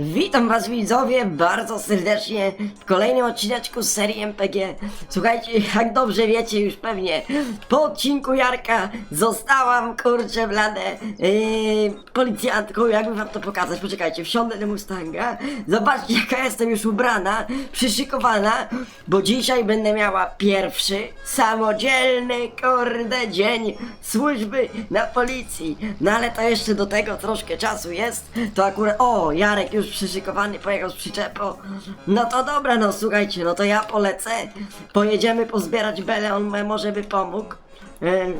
Witam was widzowie bardzo serdecznie w kolejnym odcineczku z serii MPG. Słuchajcie, jak dobrze wiecie już pewnie, po odcinku Jarka zostałam, kurczę blade, yy, policjantką, jakby wam to pokazać, poczekajcie, wsiądę do Mustanga, zobaczcie jaka jestem już ubrana, przyszykowana, bo dzisiaj będę miała pierwszy, samodzielny, kurde, dzień służby na policji. No ale to jeszcze do tego troszkę czasu jest, to akurat, o, Jarek już przyszykowany pojechał z przyczepą. No to dobra, no słuchajcie, no to ja polecę, pojedziemy pozbierać belę, on może by pomógł.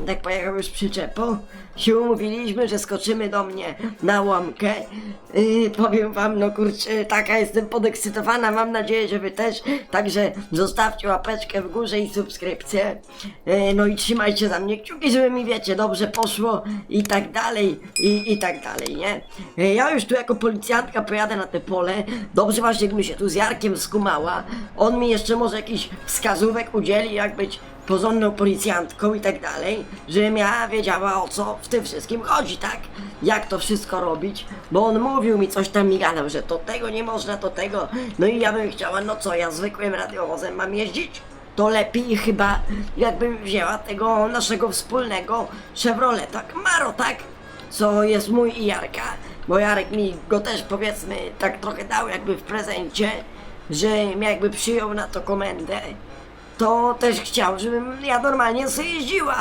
Tak pojechał już przyczepą. Się umówiliśmy, że skoczymy do mnie na łąkę. Yy, powiem wam, no kurczę, taka jestem podekscytowana, mam nadzieję, że wy też. Także zostawcie łapeczkę w górze i subskrypcję. Yy, no i trzymajcie za mnie kciuki, żeby mi wiecie, dobrze poszło i tak dalej, i, i tak dalej, nie? Yy, ja już tu jako policjantka pojadę na te pole. Dobrze właśnie, jakbym się tu z Jarkiem skumała. On mi jeszcze może jakiś wskazówek udzieli, jak być porządną policjantką i tak dalej, żebym ja wiedziała o co w tym wszystkim chodzi, tak? Jak to wszystko robić, bo on mówił mi coś tam mi gadał, że to tego nie można, to tego, no i ja bym chciała, no co, ja zwykłym radiowozem mam jeździć? To lepiej chyba, jakbym wzięła tego naszego wspólnego Chevroleta Camaro, tak? Co jest mój i Jarka, bo Jarek mi go też powiedzmy tak trochę dał jakby w prezencie, że jakby przyjął na to komendę to też chciał, żebym ja normalnie sobie jeździła.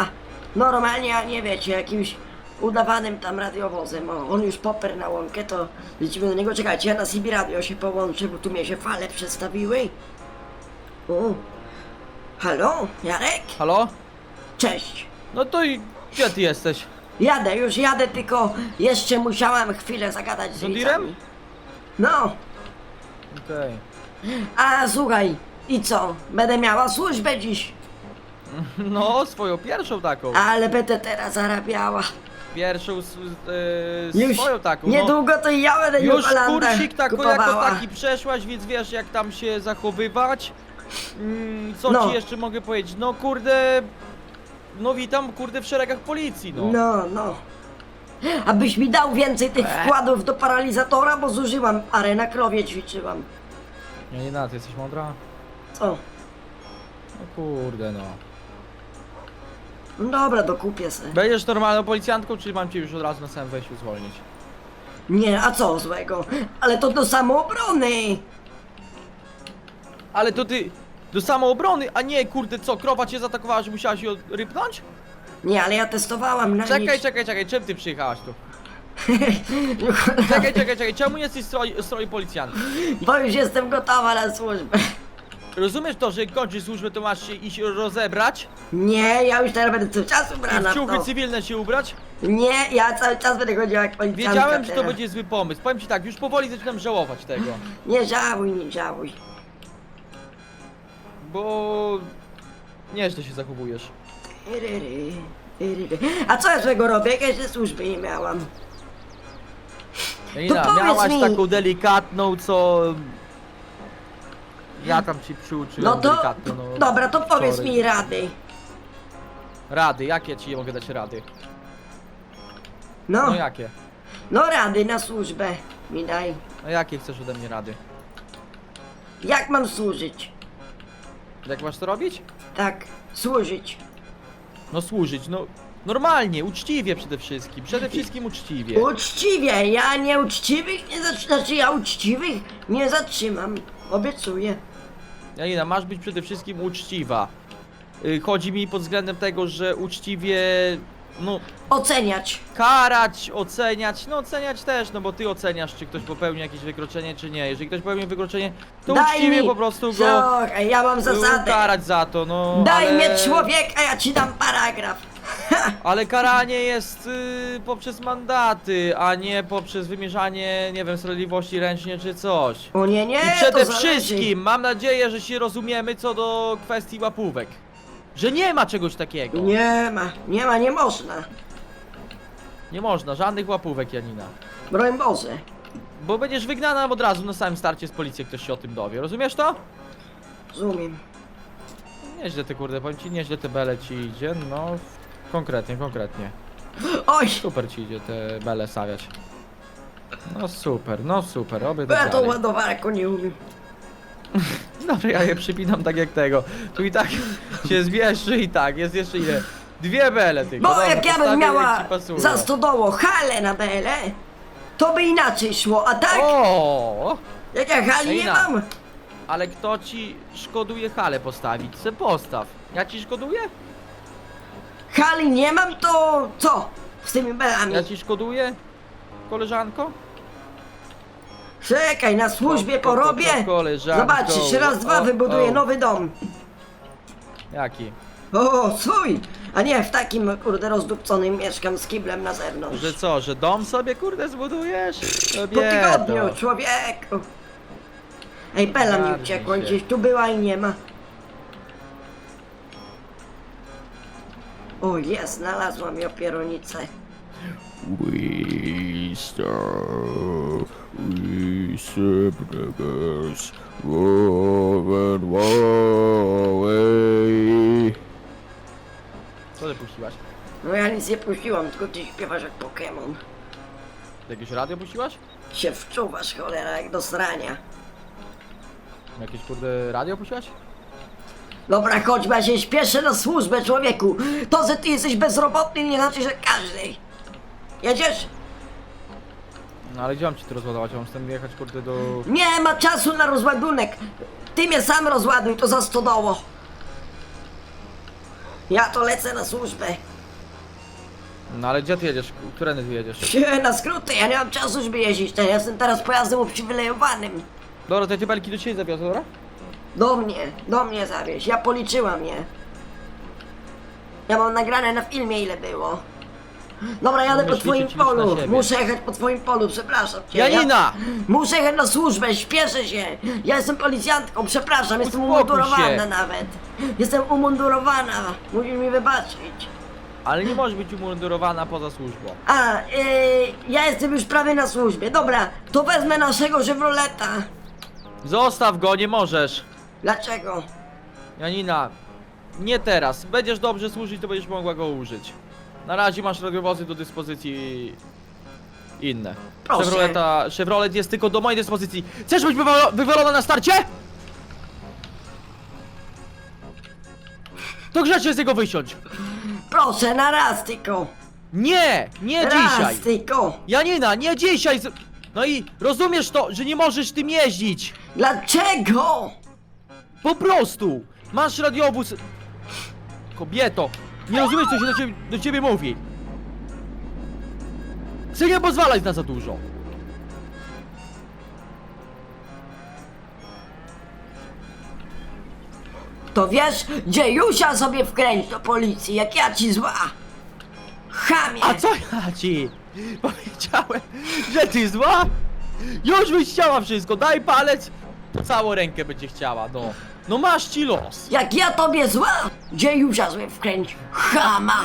Normalnie, a nie wiecie, jakimś udawanym tam radiowozem. O, on już poper na łąkę, to lecimy do niego. Czekajcie, ja na CB radio się połączę, bo tu mnie się fale przestawiły. O. Halo, Jarek? Halo? Cześć. No to i gdzie ty jesteś? Jadę, już jadę, tylko jeszcze musiałam chwilę zagadać z Z widzami. No, Okej. a słuchaj, i co? Będę miała służbę dziś, No, swoją pierwszą taką. ale będę teraz zarabiała. Pierwszą s- e, Już swoją taką. No. niedługo to i ja będę Już Jolandę kursik tako, jako kupowała. taki przeszłaś, więc wiesz jak tam się zachowywać. Mm, co No. ci jeszcze mogę powiedzieć? No kurde... No witam kurde w szeregach policji, no. No, no. Abyś mi dał więcej tych E. wkładów do paralizatora, bo zużyłam parę na krowie ćwiczyłam. Nie, nie, na, ty jesteś mądra? Co? No kurde no. No dobra, dokupię se. Będziesz normalną policjantką, czy mam cię już od razu na samym wejściu zwolnić? Nie, a co złego? Ale to do samoobrony! Ale to ty do samoobrony, a nie kurde co, krowa cię zaatakowała, że musiałaś ją rypnąć? Nie, ale ja testowałam na Czekaj, nic. czekaj, czekaj, czym ty przyjechałaś tu? Czekaj, czekaj, czekaj, czemu jesteś stroj, stroj policjanta? Bo już jestem gotowa na służbę. Rozumiesz to, że kończysz służbę, to masz się iść rozebrać Nie, ja już teraz będę cały czas i ubrana w w ciuchy to. cywilne się ubrać? Nie, ja cały czas będę chodziła jak policjantka Wiedziałem, że to teraz. będzie zły pomysł. Powiem ci tak, już powoli zaczynam żałować tego. Nie żałuj, nie żałuj. Bo... Nieźle się zachowujesz. A co ja złego robię? Jak ja jeszcze służby nie miałam. Janina, powiedz miałaś mi- taką delikatną, co... Ja tam ci przyuczyłem No to, delikatną, no. dobra, to powiedz mi rady. Rady, jakie ci mogę dać rady? No, No jakie? no rady na służbę mi daj. No jakie chcesz ode mnie rady? Jak mam służyć? Jak masz to robić? Tak, służyć. No służyć, no normalnie, uczciwie przede wszystkim, przede wszystkim uczciwie. Uczciwie, ja nieuczciwych nie zatrzymam, znaczy ja uczciwych nie zatrzymam. Obiecuję. Janina, masz być przede wszystkim uczciwa. Y, Chodzi mi pod względem tego, że uczciwie, no, Oceniać. karać, oceniać, no oceniać też, no bo ty oceniasz, czy ktoś popełni jakieś wykroczenie, czy nie. Jeżeli ktoś popełni wykroczenie, to uczciwie po prostu go Słuchaj, ja mam y, zasadę. ukarać za to, no. Daj ale... mnie człowieka, ja ci dam paragraf. Ale karanie jest y, poprzez mandaty, a nie poprzez wymierzanie, nie wiem, sprawiedliwości ręcznie czy coś. O nie, nie, I to przede zależy. wszystkim mam nadzieję, że się rozumiemy co do kwestii łapówek. Że nie ma czegoś takiego. Nie ma, nie ma, nie można. Nie można, żadnych łapówek, Janina. Broń Boże. Bo będziesz wygnana od razu na samym starcie z policji, jak ktoś się o tym dowie. Rozumiesz to? Rozumiem. Nieźle te kurde, powiem ci, nieźle te bele ci idzie, no. Konkretnie, konkretnie. Oj, Super ci idzie te bele stawiać. No super, no super, oby Bo tak ja to dalej. ładowarką nie umiem. Dobrze, ja je przypinam tak jak tego. Tu i tak się zmieszczy i tak, jest jeszcze ile? Dwie bele tylko. Bo Dobra, jak ja postawię, bym miała ci pasuje. za stodoło halę na bele, to by inaczej szło, a tak, O! jak ja hali nie Ejna. mam, Ale kto ci szkoduje halę postawić? Se postaw. Ja ci szkoduję? Hali nie mam, to co z tymi belami? Ja ci szkoduję? Koleżanko? Czekaj, na służbie Ko- ko- ko- porobię. koleżanko. Zobaczysz, raz, dwa O, wybuduję o. nowy dom. Jaki? O, swój! A nie w takim, kurde, rozdupconym mieszkam z kiblem na zewnątrz. Że co, że dom sobie kurde zbudujesz? Po tygodniu, człowieku! Ej, Bela mi uciekła, się. gdzieś tu była i nie ma. O, jest, znalazłam ją pieronicę. We star, we. Co ty puściłaś? No ja nic nie puściłam, tylko ty śpiewasz jak Pokémon. Jakieś radio puściłaś? Się wczuwasz, cholera, jak do srania. Jakieś kurde radio puściłaś? Dobra, chodź, bo ja się śpieszę na służbę, człowieku. To, że ty jesteś bezrobotny, nie znaczy, że każdy. Jedziesz? No ale gdzie mam ci to rozładować? Ja mam chcę jechać kurde do... Nie ma czasu na rozładunek. Ty mnie sam rozładuj, to za stodoło. Ja to lecę na służbę. No ale gdzie ty jedziesz? Którędy ty jedziesz? Psie, Na skróty, ja nie mam czasu, żeby jeździć. Ja jestem teraz pojazdem uprzywilejowanym. Dobra, to ja te belki do ciebie zawiozę, dobra? Do mnie, do mnie zawieź. Ja policzyłam je. Ja mam nagrane na filmie, ile było. Dobra, jadę po Umiesz twoim liczyć już na polu. siebie. Muszę jechać po twoim polu, przepraszam cię. Janina! Ja muszę jechać na służbę, śpieszę się. Ja jestem policjantką, przepraszam, jestem Uspokój umundurowana się. nawet. Jestem umundurowana, musisz mi wybaczyć. Ale nie możesz być umundurowana poza służbą. A, yy, ja jestem już prawie na służbie. Dobra, to wezmę naszego Chevroleta. Zostaw go, nie możesz! Dlaczego? Janina, nie teraz. Będziesz dobrze służyć, to będziesz mogła go użyć. Na razie masz radiowozy do dyspozycji inne. Proszę. Chevroleta, Chevrolet jest tylko do mojej dyspozycji. Chcesz być wywalo wywalona na starcie? To grzecznie z niego wysiądź. Proszę, na raz tylko. Nie, nie raz dzisiaj. tylko. Janina, nie dzisiaj. z- No i rozumiesz to, że nie możesz tym jeździć. Dlaczego? Po prostu! Masz radiowóz... Kobieto! Nie rozumiesz, co się do ciebie, do ciebie mówi! Chcę nie pozwalać na za dużo! To wiesz, gdzie Jusia sobie wkręć do policji, jak ja ci zła. Chamie. A co ja ci? Powiedziałem, że ty zła? Już byś chciała wszystko, daj palec! Całą rękę będzie chciała, no. No masz ci los! Jak ja tobie zła, gdzie Jusia sobie wkręć. Chama.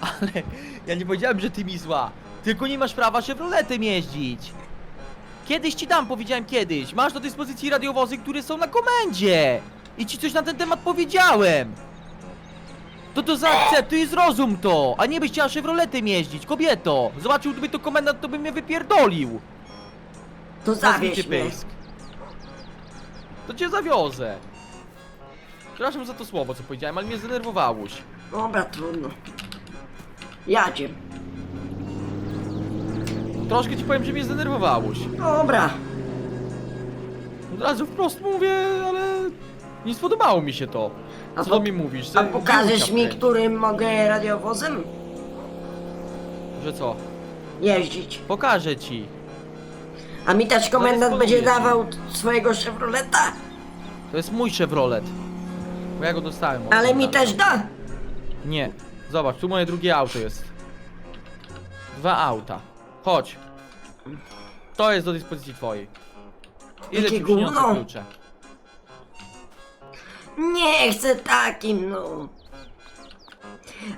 Ale ja nie powiedziałem, że ty mi zła. Tylko nie masz prawa Chevroletem jeździć. Kiedyś ci dam, powiedziałem kiedyś. Masz do dyspozycji radiowozy, które są na komendzie. I ci coś na ten temat powiedziałem. To to zaakceptuj i zrozum to, a nie byś chciała Chevroletem jeździć, kobieto. Zobaczyłby to komendant, to by mnie wypierdolił. To Zawieź zawieź mnie. pysk. To cię zawiozę. Przepraszam za to słowo, co powiedziałem, ale mnie zdenerwowałeś. Dobra, trudno. Jadzie. Troszkę ci powiem, że mnie zdenerwowałeś. Dobra. Od razu wprost mówię, ale nie spodobało mi się to. A Co po- mi mówisz? A że pokażesz mi, którym mogę radiowozem Że co? jeździć? Pokażę ci. A mi też komendant będzie Zadysponuję ci. dawał swojego Chevroleta? To jest mój Chevrolet. Bo ja go dostałem. od Ale mi komendanta. też da? Nie. Zobacz, tu moje drugie auto jest. Dwa auta. Chodź. To jest do dyspozycji twojej. Ile Jakie ci przyniosę gówno? klucze? Nie chcę takim, no.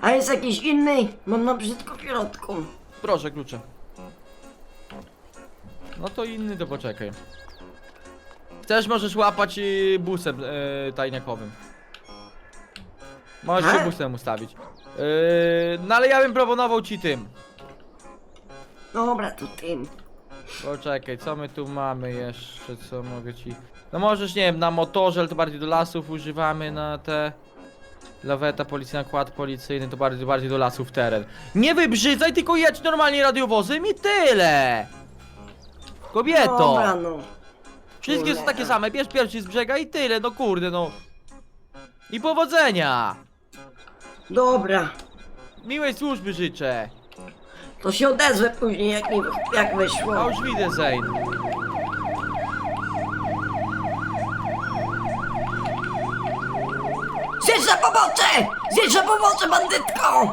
A jest jakiś inny? Mam na brzydko w środku. Proszę klucze. No to inny to poczekaj. Chcesz, możesz łapać y, busem y, tajniakowym. Możesz się busem ustawić. Yy, no ale ja bym proponował ci tym. Dobra, to tym. Poczekaj, co my tu mamy jeszcze, co mogę ci... No możesz, nie wiem, na motorze, ale to bardziej do lasów używamy, na te... Laweta, policyjna, kład policyjny, to bardziej, bardziej do lasów teren. Nie wybrzydzaj, tylko jedź normalnie radiowozem i tyle! Kobieto! Dobra, no. Wszystkie są Cholera. takie same, bierz pierwszy z brzega i tyle, no kurde, no. I powodzenia! Dobra. Miłej służby życzę! To się odezwę później, jak, mi, jak wyszło. Auf Wiedersehen! Zjedź na pobocze! Zjedź na pobocze, bandytko!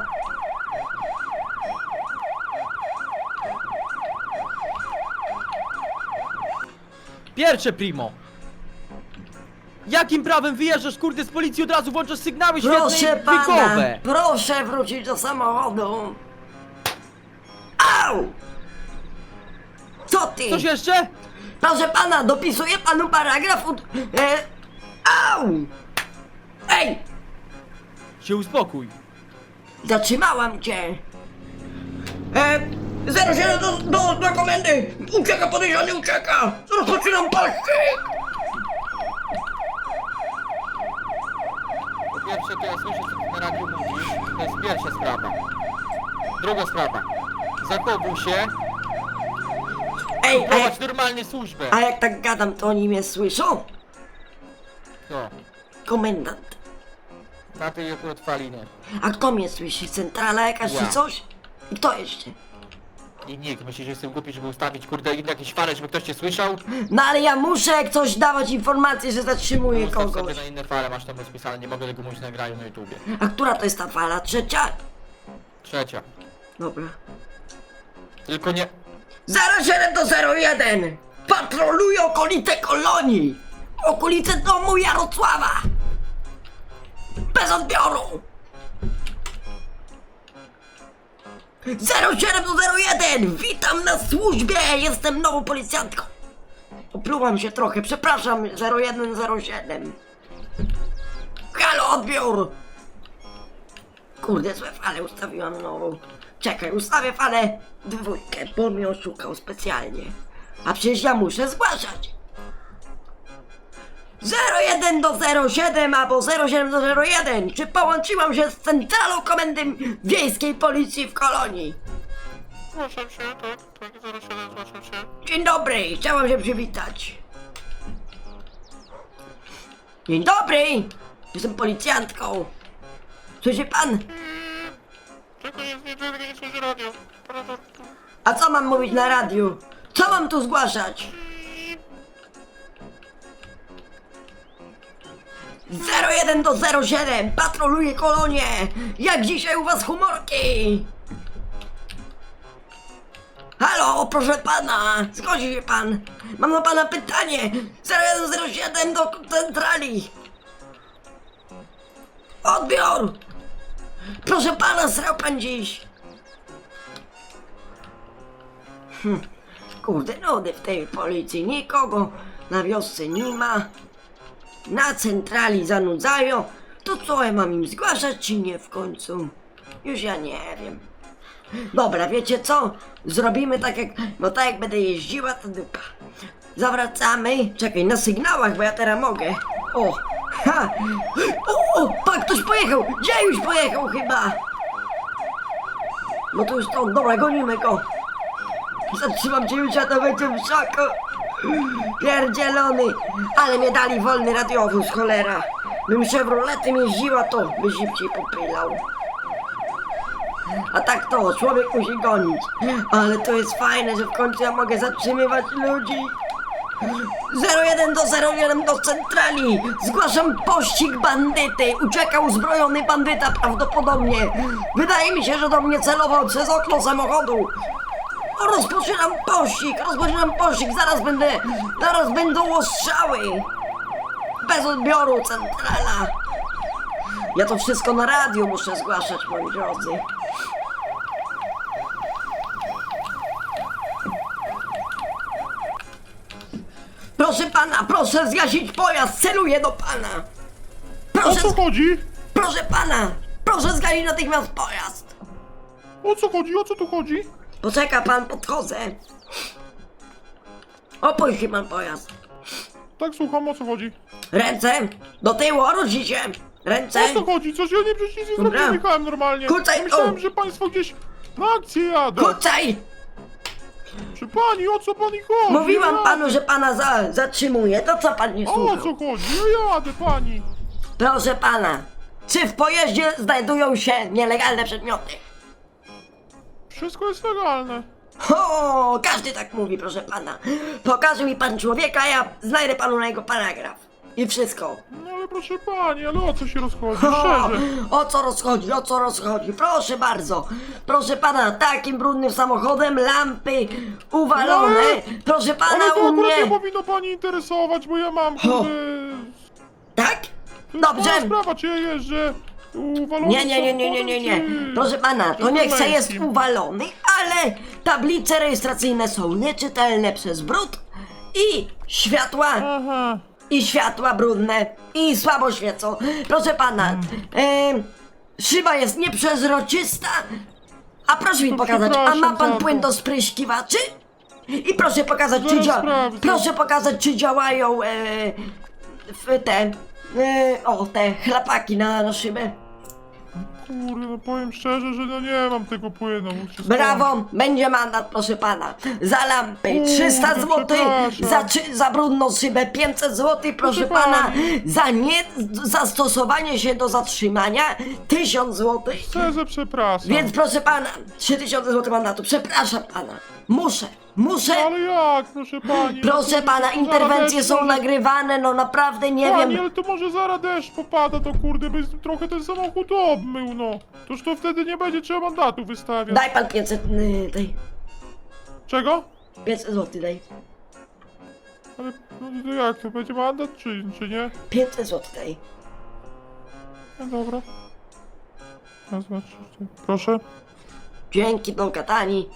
Pierwsze primo! Jakim prawem wyjeżdżasz kurde z policji od razu włączasz sygnały świetne Proszę i pana, proszę wrócić do samochodu. Au! Co ty? Coś jeszcze? Proszę pana, dopisuję panu paragraf. E... Au! Ej! Się uspokój. Zatrzymałam cię! E... 07 do, do, do komendy! Ucieka podejrzany, ucieka! Rozpoczynam palczyk! Po pierwsze, to ja słyszę, co ty na radiu mówisz. To jest pierwsza sprawa. Druga sprawa. Zachowuj się, Ej, a jak, prowadź normalnie służbę. a jak tak gadam, to oni mnie słyszą? To, Komendant. na tej akurat fali nie. A kto mnie słyszy? Centrala jakaś czy Ja. coś? I kto jeszcze? I nikt, myślisz, że jestem głupi, żeby ustawić, kurde, inne jakieś fale, żeby ktoś cię słyszał? No ale ja muszę coś dawać informację, że zatrzymuję Ustaw sobie kogoś. na inne fale, masz tam rozpisane, nie mogę tego mówić na graniu na YouTubie. A która to jest ta fala? Trzecia? Trzecia. Dobra. Tylko nie... 07 do 01! Patroluję okolice kolonii! Okolice domu Jarosława! Bez odbioru! 07 do 01! Witam na służbie! Jestem nową policjantką! Oplułam się trochę, przepraszam 0107 Halo, odbiór! Kurde, złe fale ustawiłam nową. Czekaj, ustawię falę dwójkę, bo mnie oszukał specjalnie. A przecież ja muszę zgłaszać. 01 do 07 albo 07 do 01. Czy połączyłam się z centralą komendy wiejskiej policji w kolonii? Zgłaszam się, tak, tak. Dzień dobry, chciałam się przywitać. Dzień dobry! Jestem policjantką. Słyszy pan? Tylko nie, nie. A co mam mówić na radiu? Co mam tu zgłaszać? 01 do 07 patroluję kolonię! Jak dzisiaj u was humorki? Halo, proszę pana, zgodzi się pan. Mam do pana pytanie. 0107 do centrali. Odbiór! Proszę pana, srał pan dziś. Kurde, nudy w tej policji. Nikogo na wiosce nie ma. Na centrali zanudzają. To co ja mam im zgłaszać, czy nie w końcu? Już ja nie wiem. Dobra, wiecie co? Zrobimy tak jak... No tak jak będę jeździła, to dupa. Zawracamy. Czekaj, na sygnałach, bo ja teraz mogę. O! Ha! O, o! Pak, ktoś pojechał! Gdzie już pojechał chyba? No to już to, dobra, gonimy go. Zatrzymam cię już, a to będzie w szoku. Pierdzielony. Ale mnie dali wolny radiowóz, cholera. Bym Chevroletem jeździła, to by szybciej popylał. A tak to, człowiek musi gonić. Ale to jest fajne, że w końcu ja mogę zatrzymywać ludzi. 01 do 01 do centrali! Zgłaszam pościg bandyty! Uciekał uzbrojony bandyta prawdopodobnie! Wydaje mi się, że do mnie celował przez okno samochodu! Rozpoczynam pościg! Rozpoczynam pościg! Zaraz będę... Zaraz będą ostrzały! Bez odbioru, centrala! Ja to wszystko na radiu muszę zgłaszać, moi drodzy. Proszę pana, proszę zgasić pojazd! Celuję do pana! O Proszę, co chodzi? proszę pana! Proszę zgasić natychmiast pojazd! O co chodzi? O co tu chodzi? Poczeka pan, podchodzę. Opuści pan pojazd. Tak, słucham, o co chodzi? Ręce do tyłu, odwróć się. Ręce. O co chodzi? Coś ja nie przecież nic nie Dobra. zrobiłem, jechałem normalnie. Kucaj, Myślałem, o. że państwo gdzieś na akcję jadę. Kucaj! Czy pani, o co pani chodzi? Mówiłam Ja- panu, że pana za, zatrzymuję. To co pan nie O co chodzi? Ja jadę, pani. Proszę pana, czy w pojeździe znajdują się nielegalne przedmioty? Wszystko jest legalne. O, każdy tak mówi, proszę pana. Pokaże mi pan człowieka, ja znajdę panu na jego paragraf. I wszystko. No ale proszę pani, ale o co się rozchodzi? O, Szczerze. o co rozchodzi, o co rozchodzi? Proszę bardzo. Proszę pana, takim brudnym samochodem, lampy uwalone. Ale- Proszę pana, Ale to u akurat nie mnie. powinno pani interesować, bo ja mam kurde... Tak? To jest Dobrze. moja sprawa, czy ja jeżdżę uwalony Nie, nie, nie, nie, nie, nie, nie. Proszę pana, to niech se jest uwalony, ale tablice rejestracyjne są nieczytelne przez brud i światła, Aha. i światła brudne i słabo świecą. Proszę pana, em, szyba jest nieprzezroczysta, a proszę mi pokazać, a ma przepraszam pan za płyn to. do spryskiwaczy? I proszę pokazać, czy Zaraz dzia- sprawdzę. proszę pokazać, czy działają e, w te, e, o, te chlapaki na, na szybę. Kurde, no powiem szczerze, że no nie mam tego płynu. muszę Brawo, będzie mandat, proszę pana. Za lampy Kurde, 300 zł, przepraszam. za, czy, za brudną szybę 500 zł, proszę Proszę pana. pani. Za nie zastosowanie się do zatrzymania 1000 zł. Szczerze przepraszam. Więc proszę pana, 3000 zł mandatu. Przepraszam pana. Muszę, muszę. Ale jak, proszę pani? no Proszę pana, to interwencje są może- nagrywane, no naprawdę nie Pani, wiem. ale to może zaraz deszcz popada, to kurde, by trochę ten samochód obmył, no. Toż to wtedy nie będzie trzeba mandatu wystawiać. Daj pan 500, y, daj. Czego? 500 zł daj. Ale no to jak, to będzie mandat, czy, czy nie? 500 zł daj. No dobra. Raz, dwa, trzy, cztery. Proszę. Dzięki do Katani.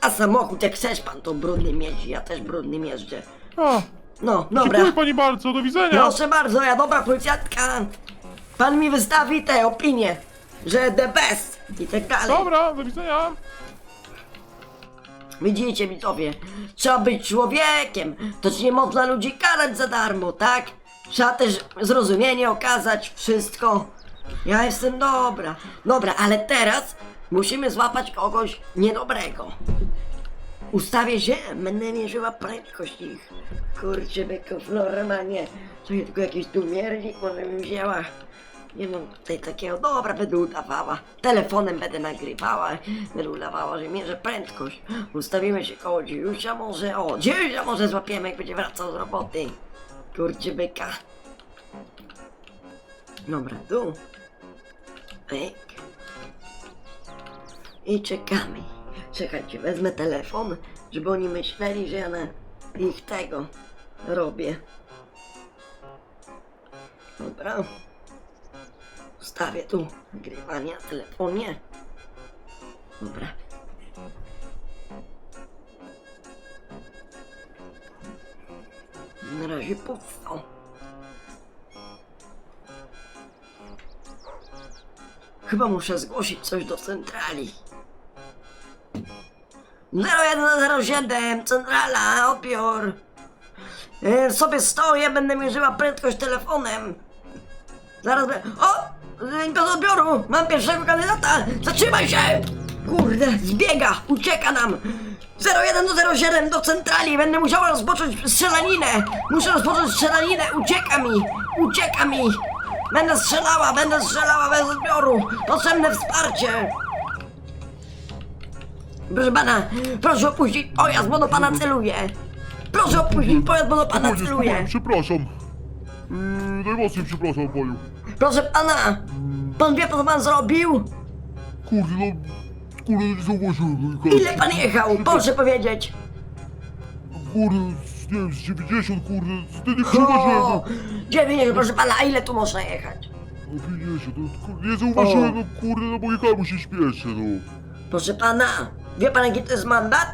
A samochód jak chcesz pan to brudny jeździ, ja też brudnym jeżdżę. A, No, dobra. dziękuję pani bardzo, do widzenia. Proszę bardzo, ja dobra policjantka. Pan mi wystawi te opinie, że the best i tak dalej. Dobra, do widzenia. Widzicie widzowie, trzeba być człowiekiem. To czy nie można ludzi karać za darmo, tak? Trzeba też zrozumienie okazać, wszystko. Ja jestem dobra. Dobra, ale teraz musimy złapać kogoś niedobrego. Ustawię się, będę mierzyła prędkość ich. Kurczę, byków, normalnie. Sobie tylko jakiś tu miernik może bym wzięła. Nie mam tutaj takiego, dobra, będę udawała. Telefonem będę nagrywała, będę udawała, że mierzę prędkość. Ustawimy się koło dziejusia może, o, dziejusia może złapiemy, jak będzie wracał z roboty. Kurczę, byka. Dobra, tu. Pyk. I czekamy. Czekajcie, wezmę telefon, żeby oni myśleli, że ja na ich tego robię. Dobra. Ustawię tu nagrywanie na telefonie. Dobra. Na razie pusto. Chyba muszę zgłosić coś do centrali. 0107, centrala, odbiór. E, sobie stoję, będę mierzyła prędkość telefonem. Zaraz będę... O! Do odbioru! Mam pierwszego kandydata! Zatrzymaj się! Kurde, zbiega! Ucieka nam! 01 do 07 do centrali! Będę musiała rozpocząć strzelaninę! Muszę rozpocząć strzelaninę! Ucieka mi! Ucieka mi! Będę strzelała! Będę strzelała bez odbioru! Potrzebne wsparcie! Proszę pana, proszę opuścić pojazd, bo do pana celuje! Proszę opuścić pojazd, bo do pana Spokojnie, celuje! spokojnie, przepraszam. Yy, najmocniej przepraszam panią. Proszę pana! Pan wie, co pan zrobił? Kurde, no... Kurde, nie zauważyłem. Ile pan jechał? Proszę powiedzieć! Kurde, z- nie wiem, z 90, kurde, wtedy nie zauważyłem. O, 90, proszę pana, a ile tu można jechać? no 50, no, kurde, nie zauważyłem, no kurde, no bo jechałem, bo się śpieszę, no. Proszę pana, wie pan jaki to jest mandat?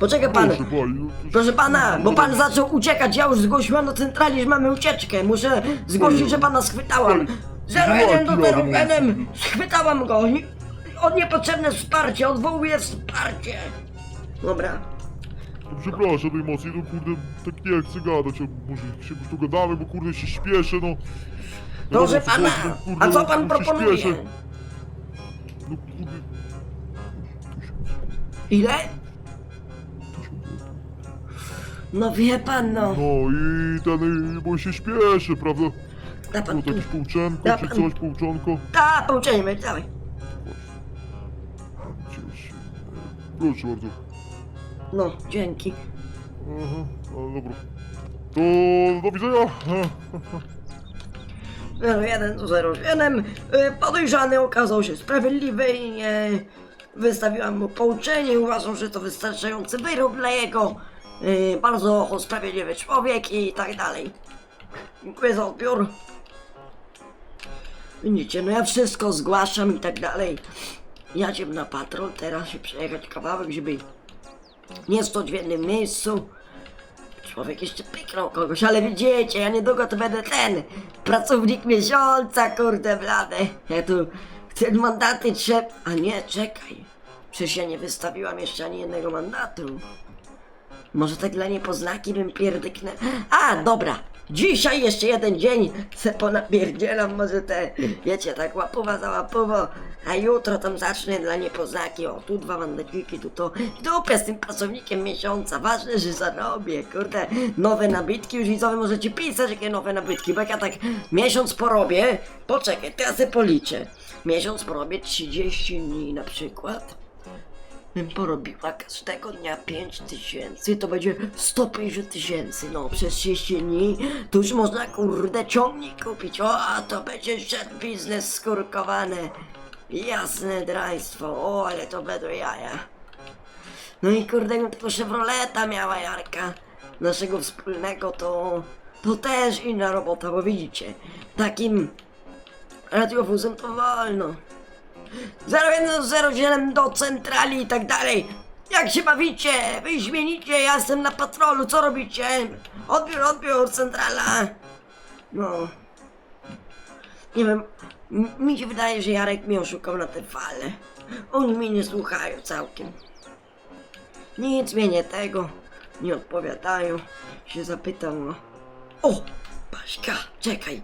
Poczekaj pan, Proszę pani, no proszę pana, bo pan zaczął uciekać, ja już zgłosiłam do centrali, że mamy ucieczkę, muszę zgłosić, że pana schwytałam. 01 do 01, schwytałam go, o niepotrzebne wsparcie, odwołuję wsparcie. Dobra. Przepraszam najmocniej, no kurde, tak nie chcę gadać, a może się już tu gadamy, bo kurde się śpieszę, no. Proszę dobra, pana, no, kurde, a co pan no się proponuje? śpieszę. No Ile? No wie pan, no. no i ten, y, bo się śpieszę, prawda? Da pan No tu. jakieś półczenko, czy coś, półczonko. Da, pouczenie, dawaj. Się. Proszę bardzo. No, dzięki. Aha, no dobra. To do widzenia. 01 07 y, podejrzany okazał się sprawiedliwy i nie wystawiłam mu pouczenie. Uważam, że to wystarczający wyrok dla jego. Y, Bardzo sprawiedliwy człowiek i tak dalej. Dziękuję za odbiór. Widzicie, no ja wszystko zgłaszam i tak dalej. Jadziem na patrol, teraz się przejechać kawałek, żeby nie stać w jednym miejscu. Człowiek jeszcze pyknął kogoś, ale widzicie, ja niedługo to będę ten pracownik miesiąca, kurde blade. Ja tu te mandaty trzeba. A nie, czekaj. Przecież ja nie wystawiłam jeszcze ani jednego mandatu. Może tak dla niepoznaki bym pierdyknę. A, dobra. Dzisiaj jeszcze jeden dzień. Se ponapierdzielam, może te, wiecie, tak łapowa za łapowo, a jutro tam zacznę dla niepoznaki, o, tu dwa mandaciki, tu to, dupę z tym pracownikiem miesiąca, ważne, że zarobię, kurde, nowe nabytki, już widzowie możecie pisać, jakie nowe nabytki, bo jak ja tak miesiąc porobię, poczekaj, to ja policzę, miesiąc porobię 30 dni na przykład, bym porobiła każdego dnia 5 tysięcy, to będzie 150 tysięcy, no przez 30 dni to już można kurde ciągnik kupić, o a to będzie szedł biznes skurkowany, jasne draństwo, o ale to będą jaja. No i kurde, gdybym tylko Chevroleta miała Jarka, naszego wspólnego, to, to też inna robota, bo widzicie, takim radiowozem to wolno. 0107 do centrali i tak dalej. Jak się bawicie? Wyśmienicie, ja jestem na patrolu, co robicie? Odbiór, odbiór, centrala. No. Nie wiem, mi się wydaje, że Jarek mnie oszukał na te fale. Oni mnie nie słuchają całkiem. Nic mnie nie tego, nie odpowiadają. Się zapytam, no. O! Paśka, czekaj.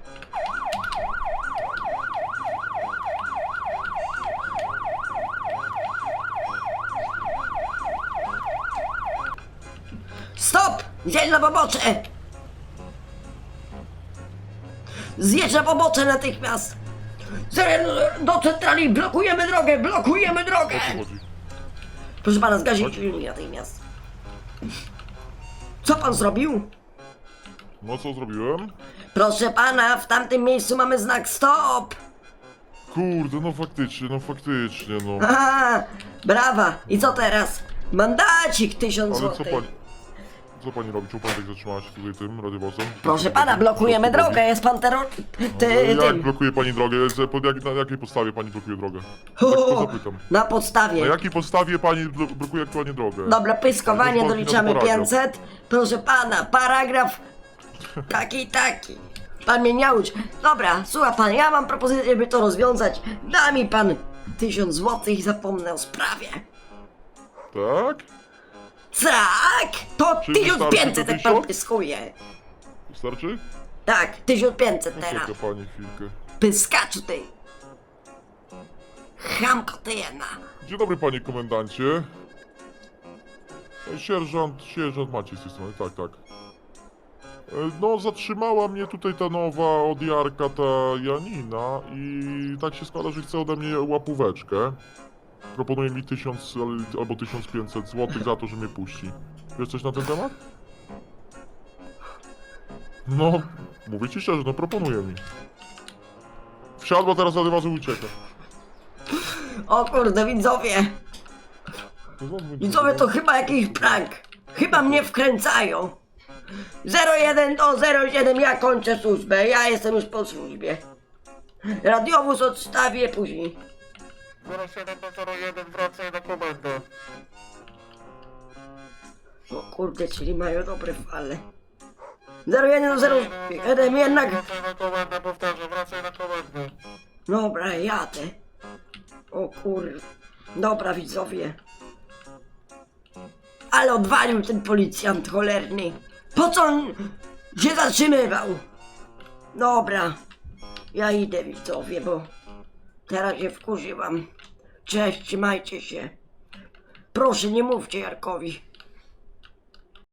Pobocze! Zjedź na pobocze natychmiast! Do centrali blokujemy drogę! Blokujemy drogę! O co chodzi? Proszę pana, zgasić silnik natychmiast. Co pan zrobił? No co zrobiłem? Proszę pana, w tamtym miejscu mamy znak stop! Kurde, no faktycznie, no faktycznie, no. Aha, brawa! I co teraz? Mandacik tysiąc Ale co złotych. pani... Co pani robi? Czemu pani tak zatrzymała się tutaj tym radiowozem? Proszę pana, blokujemy drogę, jest pan terror... Ty, Ale Jak tym... blokuje pani drogę? Z- Pod jak, na jakiej podstawie pani blokuje drogę? Tak to zapytam. Na Na podstawie. jakiej podstawie pani blo- blokuje aktualnie drogę? Dobra, pyskowanie doliczamy po radio. 500. Proszę pana, paragraf taki i taki. Pan mnie nie uczy. Dobra, słucha pan, ja mam propozycję, żeby to rozwiązać. Da mi pan 1000 złotych i zapomnę o sprawie. Tak? Tak, to Czyli 1500 jak pan 1000? pyskuje. Wystarczy? Tak, 1500 No teraz. czeka pani chwilkę. Pyskaczu ty. Chamko ty jedna. Dzień dobry panie komendancie. E, Sierżant, sierżant Maciej z tej strony, tak, tak. E, No, zatrzymała mnie tutaj ta nowa od Jarka, ta Janina i tak się składa, że chce ode mnie łapóweczkę. Proponuje mi 1000 al- albo 1500 zł za to, że mnie puści. Wiesz coś na ten temat? No, mówię ci szczerze, no proponuje mi. Wsiadła teraz od razu ucieka. O kurde, widzowie. Widzowie to chyba jakiś prank. Chyba mnie wkręcają. 01 do 07 ja kończę służbę. Ja jestem już po służbie. Radiowóz odstawię później. 07 do 01 wracaj na komendę. O kurde, czyli mają dobre fale. 01 do 07 jednak. Wracaj na komendę, powtarzam, wracaj na komendę. Dobra, jadę. O kur... Dobra widzowie. Ale odwalił ten policjant cholerny. Po co on się zatrzymywał? Dobra. Ja idę widzowie, bo teraz się wkurzyłam. Cześć, trzymajcie się. Proszę, nie mówcie Jarkowi.